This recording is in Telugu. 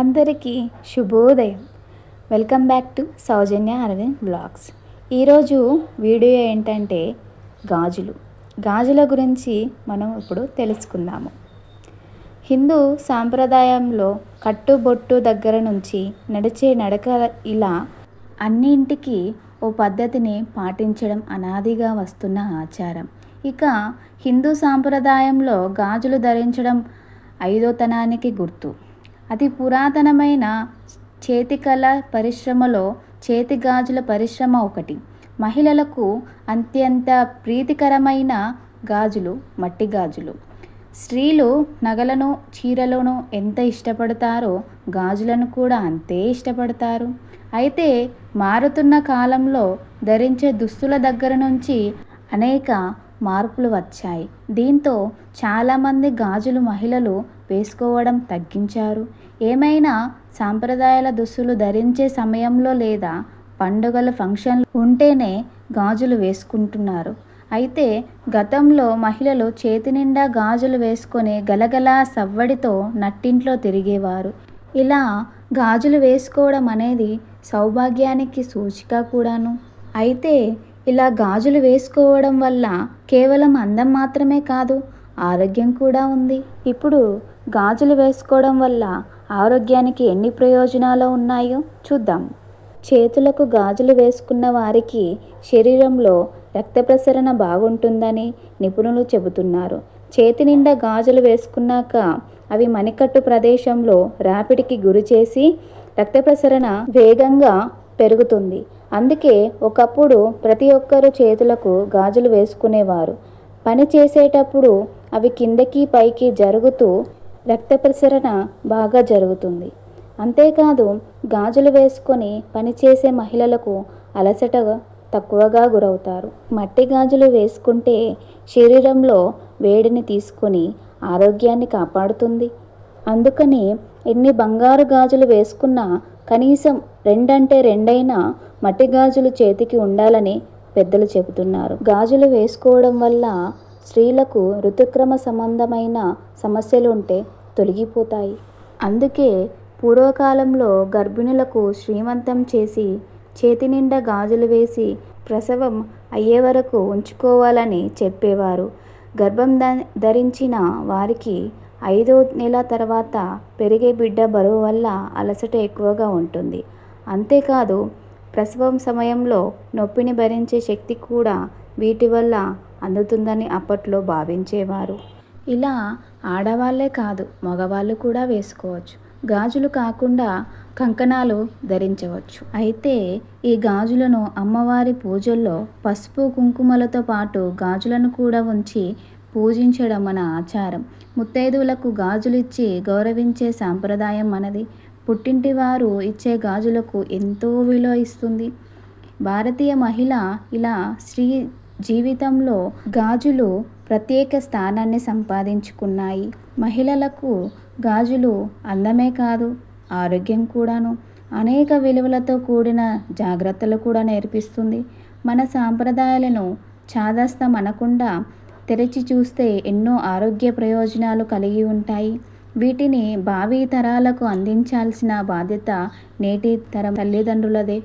అందరికీ శుభోదయం. Welcome back to Sowjanya Aravind blogs. ఈరోజు వీడియో ఏంటంటే గాజులు. గాజుల గురించి మనం ఇప్పుడు తెలుసుకుందాము. హిందూ సాంప్రదాయంలో కట్టుబొట్టు దగ్గర నుంచి నడిచే నడక ఇలా అన్నింటికి ఓ పద్ధతిని పాటించడం అనాదిగా వస్తున్న ఆచారం. ఇక హిందూ సాంప్రదాయంలో గాజులు ధరించడం ఐదోతనానికి గుర్తు. అతి పురాతనమైన చేతికళ పరిశ్రమలో చేతి గాజుల పరిశ్రమ ఒకటి. మహిళలకు అత్యంత ప్రీతికరమైన గాజులు మట్టి గాజులు. స్త్రీలు నగలను చీరలను ఎంత ఇష్టపడతారో గాజులను కూడా అంతే ఇష్టపడతారు. అయితే మారుతున్న కాలంలో ధరించే దుస్తుల దగ్గర నుంచి అనేక మార్పులు వచ్చాయి. దీంతో చాలామంది గాజులు మహిళలు వేసుకోవడం తగ్గించారు. ఏమైనా సాంప్రదాయాల దుస్తులు ధరించే సమయంలో లేదా పండుగలు ఫంక్షన్లు ఉంటేనే గాజులు వేసుకుంటున్నారు. అయితే గతంలో మహిళలు చేతి నిండా గాజులు వేసుకొని గలగలా సవ్వడితో నట్టింట్లో తిరిగేవారు. ఇలా గాజులు వేసుకోవడం అనేది సౌభాగ్యానికి సూచిక కూడాను. అయితే ఇలా గాజులు వేసుకోవడం వల్ల కేవలం అందం మాత్రమే కాదు ఆరోగ్యం కూడా ఉంది. ఇప్పుడు గాజులు వేసుకోవడం వల్ల ఆరోగ్యానికి ఎన్ని ప్రయోజనాలు ఉన్నాయో చూద్దాం. చేతులకు గాజులు వేసుకున్న వారికి శరీరంలో రక్త ప్రసరణ బాగుంటుందని నిపుణులు చెబుతున్నారు. చేతి నిండా గాజులు వేసుకున్నాక అవి మణికట్టు ప్రదేశంలో రాపిడికి గురి చేసి రక్త ప్రసరణ వేగంగా పెరుగుతుంది. అందుకే ఒకప్పుడు ప్రతి ఒక్కరు చేతులకు గాజులు వేసుకునేవారు. పని చేసేటప్పుడు అవి కిందకి పైకి జరుగుతూ రక్త ప్రసరణ బాగా జరుగుతుంది. అంతేకాదు గాజులు వేసుకొని పనిచేసే మహిళలకు అలసట తక్కువగా గురవుతారు. మట్టి గాజులు వేసుకుంటే శరీరంలో వేడిని తీసుకొని ఆరోగ్యాన్ని కాపాడుతుంది. అందుకని ఎన్ని బంగారు గాజులు వేసుకున్నా కనీసం రెండంటే రెండైనా మట్టి గాజులు చేతికి ఉండాలని పెద్దలు చెబుతున్నారు. గాజులు వేసుకోవడం వల్ల స్త్రీలకు ఋతుక్రమ సంబంధమైన సమస్యలు ఉంటే తొలగిపోతాయి. అందుకే పూర్వకాలంలో గర్భిణులకు శ్రీమంతం చేసి చేతి నిండా గాజులు వేసి ప్రసవం అయ్యే వరకు ఉంచుకోవాలని చెప్పేవారు. గర్భం ధరించిన వారికి ఐదో నెల తర్వాత పెరిగే బిడ్డ బరువు వల్ల అలసట ఎక్కువగా ఉంటుంది. అంతేకాదు ప్రసవం సమయంలో నొప్పిని భరించే శక్తి కూడా వీటి వల్ల అందుతుందని అప్పట్లో భావించేవారు. ఇలా ఆడవాళ్ళే కాదు మగవాళ్ళు కూడా వేసుకోవచ్చు. గాజులు కాకుండా కంకణాలు ధరించవచ్చు. అయితే ఈ గాజులను అమ్మవారి పూజల్లో పసుపు కుంకుమలతో పాటు గాజులను కూడా ఉంచి పూజించడం మన ఆచారం. ముత్తైదువులకు గాజులు ఇచ్చి గౌరవించే సాంప్రదాయం మనది. పుట్టింటి వారు ఇచ్చే గాజులకు ఎంతో విలువ ఇస్తుంది. భారతీయ మహిళ ఇలా స్త్రీ జీవితంలో గాజులు ప్రత్యేక స్థానాన్ని సంపాదించుకున్నాయి. మహిళలకు గాజులు అందమే కాదు ఆరోగ్యం కూడాను. అనేక విలువలతో కూడిన జాగ్రత్తలు కూడా నేర్పిస్తుంది. మన సాంప్రదాయాలను చాదస్తం అనకుండా తెరచి చూస్తే ఎన్నో ఆరోగ్య ప్రయోజనాలు కలిగి ఉంటాయి. వీటిని భావి తరాలకు అందించాల్సిన బాధ్యత నేటి తరం తల్లిదండ్రులదే.